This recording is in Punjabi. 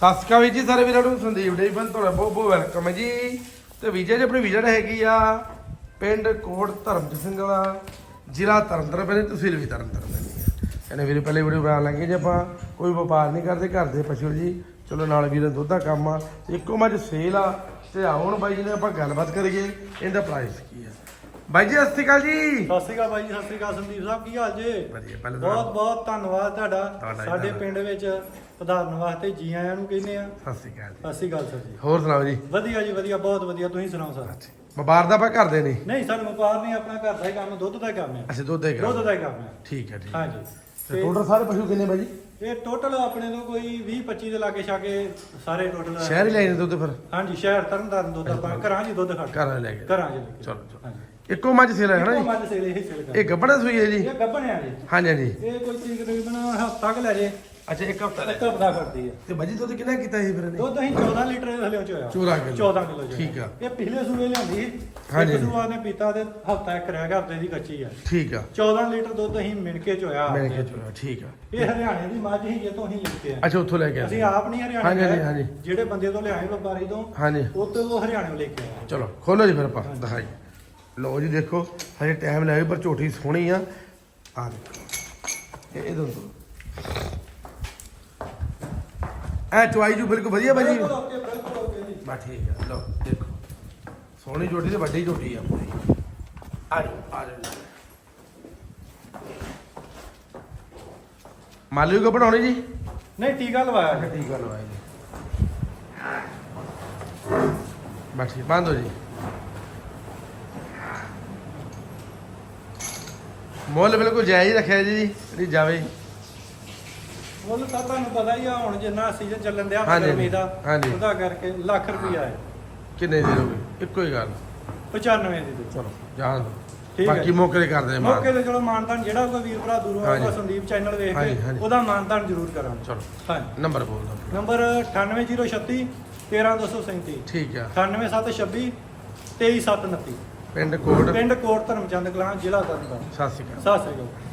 ਸਤਿ ਸ਼੍ਰੀ ਅਕਾਲ ਵੀਰ ਜੀ, ਸਾਰੇ ਵੀਰਾਂ ਨੂੰ ਸੰਦੀਪ ਡੇ ਤੁਹਾਡਾ ਬਹੁਤ ਬਹੁਤ ਵੈਲਕਮ ਹੈ ਜੀ। ਤੇ ਵੀਜੇ ਜੀ, ਆਪਣੀ ਵਿਜ਼ਿਟ ਹੈਗੀ ਆ ਪਿੰਡ ਕੋਟ ਧਰਮਜੀਤ ਸਿੰਘ ਵਾਲਾ, ਜ਼ਿਲ੍ਹਾ ਤਰਨਤਾਰਨ, ਪਹਿਲੇ ਤਹਿਸੀਲ ਵੀ ਤਰਨਤਾਰਨ ਪੈਂਦੀ ਹੈ ਇਹਨੇ ਵੀਰ, ਪਹਿਲੇ ਵੀਡੀਓ ਬਣਾ ਲਾਂਗੇ ਜੇ ਆਪਾਂ, ਕੋਈ ਵਪਾਰ ਨਹੀਂ ਕਰਦੇ, ਘਰ ਦੇ ਪਸ਼ੂ ਜੀ। ਚਲੋ ਨਾਲ ਵੀਰ ਦੁੱਧ ਦਾ ਕੰਮ ਆ ਇੱਕੋ ਮੱਝ ਸੇਲ ਆ, ਤੇ ਆਉਣ ਬਾਈ ਜੀ ਨੇ ਆਪਾਂ ਗੱਲਬਾਤ ਕਰੀਏ, ਇਹਦਾ ਪ੍ਰਾਈਸ ਕੀ ਆ। ਬਾਈ ਜੀ ਸਤਿ ਸ਼੍ਰੀ ਅਕਾਲ ਜੀ। ਸਤਿ ਸ਼੍ਰੀ ਅਕਾਲ ਬਾਈ ਜੀ ਸਤਿ ਸ਼੍ਰੀ ਅਕਾਲ ਸੰਦੀਪ ਸਾਹਿਬ ਕੀ ਹਾਲ ਜੇ? ਵਧੀਆ ਪਹਿਲੇ ਤਾਂ ਬਹੁਤ ਬਹੁਤ ਧੰਨਵਾਦ ਤੁਹਾਡਾ। ਸਾਡੇ। ਪਿੰਡ ਵਿੱਚ ਪਧਾਰਨ ਵਾਸਤੇ ਜੀ ਆਇਆਂ ਨੂੰ ਕਹਿੰਦੇ ਆ। ਸਤਿ ਸ਼੍ਰੀ ਅਕਾਲ ਜੀ। ਸਤਿ ਸ਼੍ਰੀ ਅਕਾਲ ਸਰ ਜੀ। ਹੋਰ ਸੁਣਾਓ ਜੀ? ਵਧੀਆ ਜੀ ਵਧੀਆ ਬਹੁਤ ਵਧੀਆ। ਤੁਸੀਂ ਸੁਣਾਓ ਸਰ? ਵਪਾਰ ਦਾ ਆਪਾਂ ਕਰਦੇ ਨਹੀਂ? ਨਹੀਂ ਸਾਨੂੰ ਵਪਾਰ ਨਹੀਂ ਆਪਣਾ ਘਰ ਦਾ ਹੀ ਕੰਮ ਦੁੱਧ ਦਾ ਕੰਮ ਹੈ ਅਸੀਂ ਦੁੱਧ ਦੇ ਦੁੱਧ ਦਾ ਹੀ ਕੰਮ ਹੈ ਠੀਕ ਹੈ ਠੀਕ ਹੈ। ਹਾਂਜੀ। ਤੇ ਟੋਟਲ ਸਾਰੇ ਪਸ਼ੂ ਕਿੰਨੇ ਬਾਈ ਇਹ ਟੋਟਲ ਆਪਣੇ ਤੋਂ ਕੋਈ 20 25 ਦੇ ਲਾਗੇ ਛਾਗੇ ਸਾਰੇ ਟੋਟਲ ਸ਼ਹਿਰ ਹੀ ਲੈ ਜਾਂਦੇ ਦੁੱਧ ਫਿਰ? ਹਾਂਜੀ ਸ਼ਹਿਰ ਤਰਨਤਾਰਨ ਦੁੱਧ ਆਪਾਂ ਘਰਾਂ 'ਚ ਦੁੱਧ ਖੜਦੇ ਘਰਾਂ ਲੈ ਕੇ। ਘਰਾਂ 'ਚ। ਚਲੋ ਚਲੋ। ਹਾਂਜੀ। ਇੱਕੋ ਮੱਝ ਸੇਲ ਹੈ ਨਾ ਇੱਕੋ ਜੀ ਮੱਝ ਸੇਲ ਇਹ ਸੇਲ ਇਹ ਗੱਬੜ ਸੂਈ ਹੈ ਜੀ? ਇਹ ਗੱਭਣ ਆ ਜੀ। ਹਾਂਜੀ ਹਾਂਜੀ। ਇਹ ਕੋਈ ਤਕਰੀਬਨ ਹਫ਼ਤਾ ਕੁ ਲੈ ਜੇ। ਅੱਛਾ ਇੱਕ ਹਫਤਾ ਇੱਕ ਹਫ਼ਤਾ ਕਰਦੀ ਹੈ। ਤੇ ਬਾਜੀ ਦੁੱਧ ਕਿੰਨਾ ਕੀਤਾ ਸੀ ਫਿਰ ਇਹਨੇ? ਦੁੱਧ ਅਸੀਂ 14 ਲੀਟਰ ਦੇ ਥੱਲੇ ਚ ਹੋਇਆ। 14 ਕਿਲੋ। 14 ਕਿਲੋ ਚ ਠੀਕ ਆ। ਇਹ ਪਿਛਲੇ ਸੂਏ ਲਿਆਂਦੀ ਹਾਂਜੀ। ਇੱਕ ਸੂਆ ਨੇ ਪੀਤਾ ਤੇ ਹਫਤਾ ਇੱਕ ਰਹਿ ਗਿਆ ਹਫ਼ਤੇ ਦੀ ਕੱਚੀ ਆ। ਠੀਕ ਆ। 14 ਲੀਟਰ ਦੁੱਧ ਅਸੀਂ ਮਿਣ ਕੇ ਚੋਇਆ ਮੈਂ ਕਿਹਾ ਚਲੋ ਠੀਕ ਆ। ਇਹ ਹਰਿਆਣੇ ਦੀ ਮੱਝ ਸੀ ਜੇ ਤੋਂ ਅਸੀਂ ਲੈ ਕੇ ਆਏ ਅੱਛਾ ਉੱਥੋਂ ਲੈ ਕੇ ਅਸੀਂ ਆਪ ਨਹੀਂ ਹਰਿਆਣੇ ਹਾਂਜੀ, ਹਾਂਜੀ। ਜਿਹੜੇ ਬੰਦੇ ਤੋਂ ਲਿਆਏ ਵਪਾਰੀ ਤੋਂ ਹਾਂਜੀ। ਤੋਂ ਉਹ ਹਰਿਆਣੇ ਲੈ ਕੇ ਆਏ। ਚਲੋ ਖੋਲੋ ਜੀ ਫਿਰ ਆਪਾਂ ਦਿਖਾਈ। ਲਓ ਜੀ ਦੇਖੋ ਹਜੇ ਟਾਈਮ ਲੱਗੇ ਪਰ ਝੋਟੀ ਸੋਹਣੀ ਆ। ਆ ਦੇਖੋ। ਇਹ ਇਹ ਦੋ ਐ ਚੁਆਈ ਜੂ ਬਿਲਕੁਲ ਵਧੀਆ ਬਾਜੀ। ਬਿਲਕੁਲ ਓਕੇ ਬਿਲਕੁਲ ਓਕੇ ਜੀ। ਬਾ ਠੀਕ ਆ ਲਓ ਦੇਖੋ। ਸੋਹਣੀ ਝੋਟੀ ਤੇ ਵੱਡੀ ਝੋਟੀ ਆ ਪੂਰੀ। ਆ ਜਾਓ ਆ ਜਾਓ। ਮਾਲੂ ਕੋ ਬਣਾਉਣੀ ਜੀ? ਨਹੀਂ ਟੀਕਾ ਲਵਾਇਆ ਅੱਛਾ ਜੀ। ਠੀਕ ਆ ਲਵਾਈ ਜੀ। ਬਸ ਬੰਦ ਹੋ ਜੀ। ਮੁੱਲ ਬਿਲਕੁਲ ਜਾਇਜ਼ ਰੱਖਿਆ ਜੀ ਜਿਹੜੀ ਜਾਵੇ। ਮੁੱਲ ਤਾਂ ਤੁਹਾਨੂੰ ਪਤਾ ਹੀ ਆ ਹੁਣ ਜਿੰਨਾ ਸੀਜ਼ਨ ਚੱਲਣ ਦਿਆ ਹਾਂਜੀ, ਗਰਮੀ ਦਾ ਹਾਂਜੀ। ਉਹਦਾ ਕਰਕੇ ਲੱਖ ਰੁਪਈਆ ਹੈ। ਕਿੰਨੇ ਦੇ ਦੋਗੇ ਇੱਕੋ ਹੀ ਗੱਲ। 95 ਦੀ ਦੇ ਚਲੋ ਜਾਣ ਦਿਓ। ਠੀਕ ਹੈ ਬਾਕੀ। ਮੌਕੇ ਤੇ ਕਰਦੇ ਆ ਮੌਕੇ ਮਾਨ। ਤੇ ਚਲੋ ਮਾਨਤਾਨ ਜਿਹੜਾ ਕੋਈ ਵੀਰ ਭਰਾ ਦੂਰੋਂ ਆਊਗਾ ਹਾਂਜੀ। ਸੰਦੀਪ ਚੈਨਲ ਵੇਖ ਹਾਂਜੀ, ਕੇ ਹਾਂਜੀ। ਉਹਦਾ ਮਾਨਤਾਨ ਜ਼ਰੂਰ ਕਰਾਂਗੇ। ਚਲੋ। ਹਾਂਜੀ। ਨੰਬਰ ਬੋਲ ਦਿਓ। ਨੰਬਰ 98036 13237 ਠੀਕ ਆ। 98726 23729 ਪਿੰਡ ਕੋਟ। ਪਿੰਡ ਕੋਟ ਧਰਮਚੰਦ ਕਲਾਂ ਜ਼ਿਲ੍ਹਾ ਤਰਨਤਾਰਨ ਸਤਿ ਸ਼੍ਰੀ ਅਕਾਲ। ਸਤਿ ਸ੍ਰੀ ਅਕਾਲ।